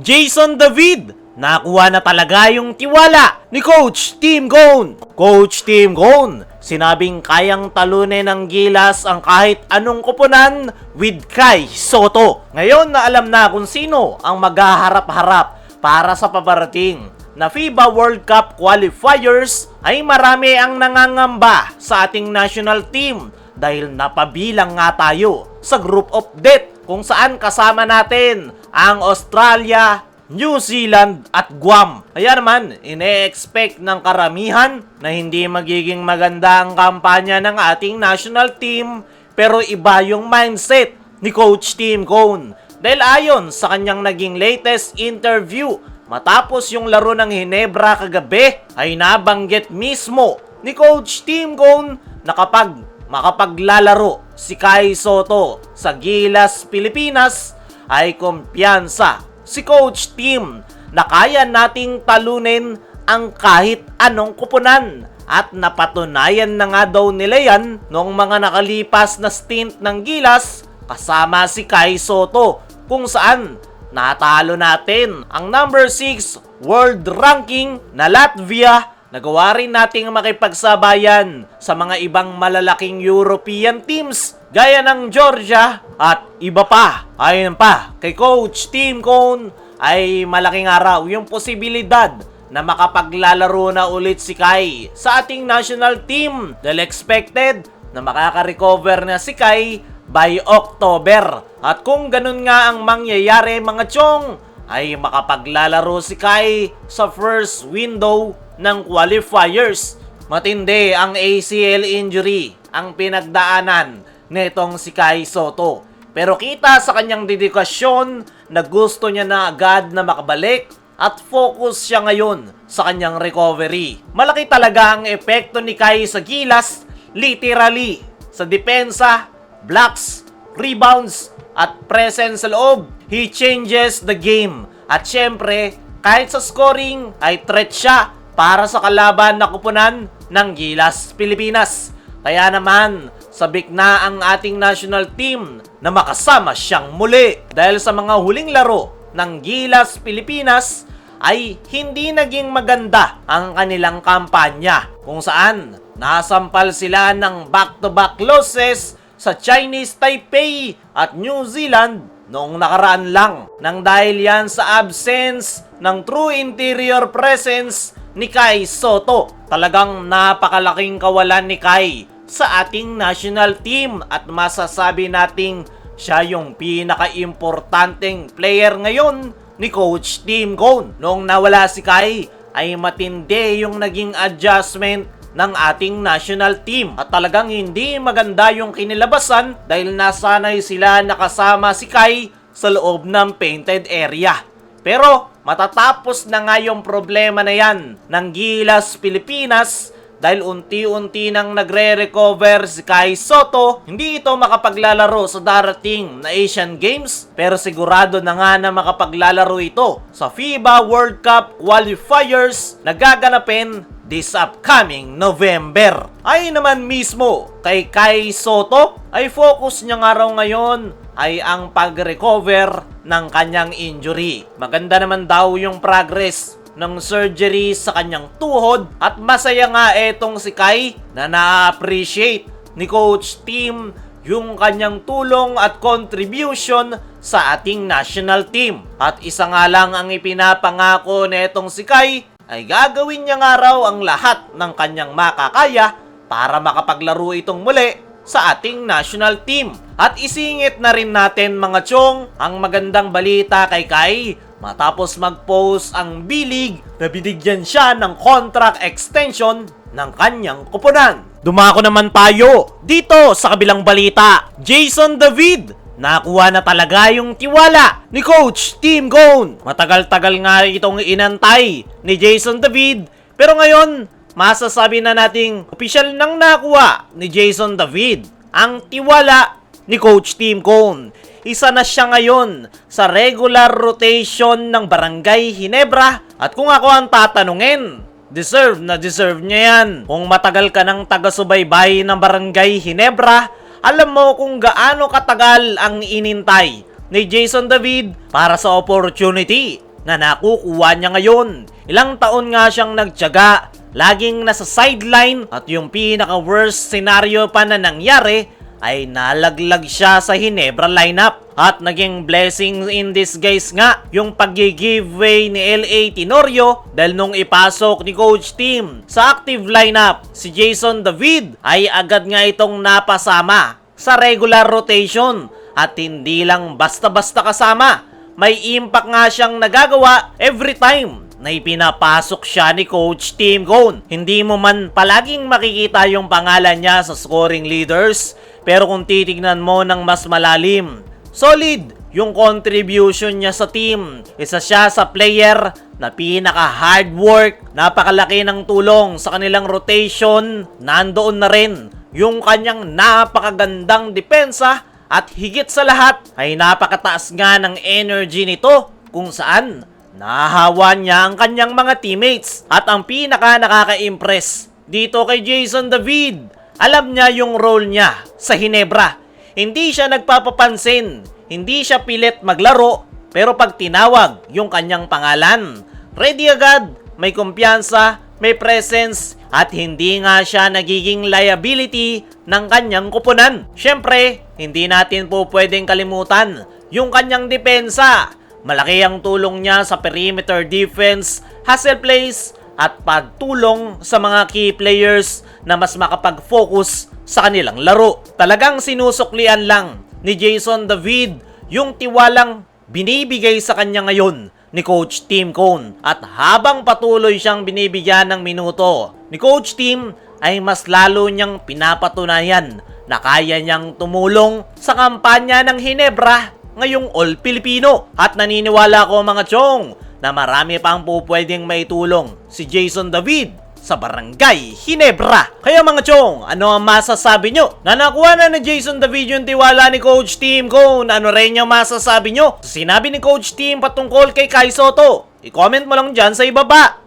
Jason David, nakuha na talaga yung tiwala ni Coach Team Gone. Coach Team Gone, sinabing kayang talunin ng gilas ang kahit anong kupunan with Kai Soto. Ngayon na alam na kung sino ang maghaharap-harap para sa paparating na FIBA World Cup qualifiers ay marami ang nangangamba sa ating national team dahil napabilang nga tayo sa group of death kung saan kasama natin ang Australia, New Zealand at Guam. Kaya naman, ine-expect ng karamihan na hindi magiging maganda ang kampanya ng ating national team pero iba yung mindset ni Coach Tim Cone. Dahil ayon sa kanyang naging latest interview matapos yung laro ng Hinebra kagabi ay nabanggit mismo ni Coach Tim Cone na kapag makapaglalaro si Kai Soto sa Gilas, Pilipinas ay kumpiyansa si Coach Tim na kaya nating talunin ang kahit anong kupunan. At napatunayan na nga daw nila yan noong mga nakalipas na stint ng Gilas kasama si Kai Soto kung saan natalo natin ang number 6 world ranking na Latvia Nagawa rin nating makipagsabayan sa mga ibang malalaking European teams gaya ng Georgia at iba pa. Ayon pa, kay Coach Tim Cone ay malaking araw yung posibilidad na makapaglalaro na ulit si Kai sa ating national team dahil expected na makaka-recover na si Kai by October. At kung ganun nga ang mangyayari mga chong, ay makapaglalaro si Kai sa first window ng qualifiers. Matindi ang ACL injury ang pinagdaanan nitong si Kai Soto. Pero kita sa kanyang dedikasyon na gusto niya na agad na makabalik at focus siya ngayon sa kanyang recovery. Malaki talaga ang epekto ni Kai sa gilas, literally, sa depensa, blocks, rebounds, at presence sa loob. He changes the game. At syempre, kahit sa scoring, ay threat siya para sa kalaban na kupunan ng Gilas Pilipinas. Kaya naman, sabik na ang ating national team na makasama siyang muli. Dahil sa mga huling laro ng Gilas Pilipinas, ay hindi naging maganda ang kanilang kampanya kung saan nasampal sila ng back-to-back losses sa Chinese Taipei at New Zealand noong nakaraan lang nang dahil yan sa absence ng true interior presence ni Kai Soto. Talagang napakalaking kawalan ni Kai sa ating national team at masasabi nating siya yung pinaka-importanteng player ngayon ni Coach Tim Cone. Noong nawala si Kai, ay matindi yung naging adjustment ng ating national team. At talagang hindi maganda yung kinilabasan dahil nasanay sila nakasama si Kai sa loob ng painted area. Pero matatapos na nga yung problema na yan ng Gilas Pilipinas dahil unti-unti nang nagre-recover si Kai Soto, hindi ito makapaglalaro sa darating na Asian Games pero sigurado na nga na makapaglalaro ito sa FIBA World Cup qualifiers na gaganapin this upcoming November. Ay naman mismo kay Kai Soto ay focus niya nga raw ngayon ay ang pag-recover ng kanyang injury. Maganda naman daw yung progress ng surgery sa kanyang tuhod at masaya nga etong si Kai na na-appreciate ni Coach Tim yung kanyang tulong at contribution sa ating national team. At isa nga lang ang ipinapangako netong si Kai ay gagawin niya nga raw ang lahat ng kanyang makakaya para makapaglaro itong muli sa ating national team. At isingit na rin natin mga chong ang magandang balita kay Kai matapos mag-post ang B-League na binigyan siya ng contract extension ng kanyang kupunan. Dumako naman tayo dito sa kabilang balita. Jason David Nakuha na talaga yung tiwala ni Coach Tim Cone. Matagal-tagal nga itong inantay ni Jason David. Pero ngayon, masasabi na nating opisyal nang nakuha ni Jason David ang tiwala ni Coach Tim Cone. Isa na siya ngayon sa regular rotation ng Barangay Hinebra at kung ako ang tatanungin, deserve na deserve niya yan. Kung matagal ka ng taga-subaybay ng Barangay Hinebra, alam mo kung gaano katagal ang inintay ni Jason David para sa opportunity na nakukuha niya ngayon. Ilang taon nga siyang nagtyaga, laging nasa sideline at yung pinaka-worst scenario pa na nangyari ay nalaglag siya sa Hinebra lineup. At naging blessing in disguise nga yung pag-giveaway ni L.A. Tenorio dahil nung ipasok ni Coach Team sa active lineup, si Jason David ay agad nga itong napasama sa regular rotation at hindi lang basta-basta kasama. May impact nga siyang nagagawa every time na ipinapasok siya ni Coach Team Cone. Hindi mo man palaging makikita yung pangalan niya sa scoring leaders, pero kung titignan mo ng mas malalim, solid yung contribution niya sa team. Isa siya sa player na pinaka hard work, napakalaki ng tulong sa kanilang rotation, nandoon na rin yung kanyang napakagandang depensa at higit sa lahat ay napakataas nga ng energy nito kung saan nahawa niya ang kanyang mga teammates at ang pinaka nakaka-impress dito kay Jason David alam niya yung role niya sa Hinebra hindi siya nagpapapansin hindi siya pilit maglaro pero pag tinawag yung kanyang pangalan ready agad may kumpiyansa may presence at hindi nga siya nagiging liability ng kanyang kupunan. Siyempre, hindi natin po pwedeng kalimutan yung kanyang depensa. Malaki ang tulong niya sa perimeter defense, hustle plays, at pagtulong sa mga key players na mas makapag-focus sa kanilang laro. Talagang sinusuklian lang ni Jason David yung tiwalang binibigay sa kanya ngayon ni Coach Tim Cone. At habang patuloy siyang binibigyan ng minuto ni Coach Tim, ay mas lalo niyang pinapatunayan na kaya niyang tumulong sa kampanya ng Hinebra ngayong All Filipino. At naniniwala ko mga chong na marami pang po pwedeng maitulong si Jason David sa Barangay Hinebra. Kaya mga chong, ano ang masasabi nyo? Na nakuha na ni Jason David yung tiwala ni Coach Team Cone. Ano rin yung masasabi nyo? Sinabi ni Coach Team patungkol kay Kai Soto. I-comment mo lang dyan sa ibaba.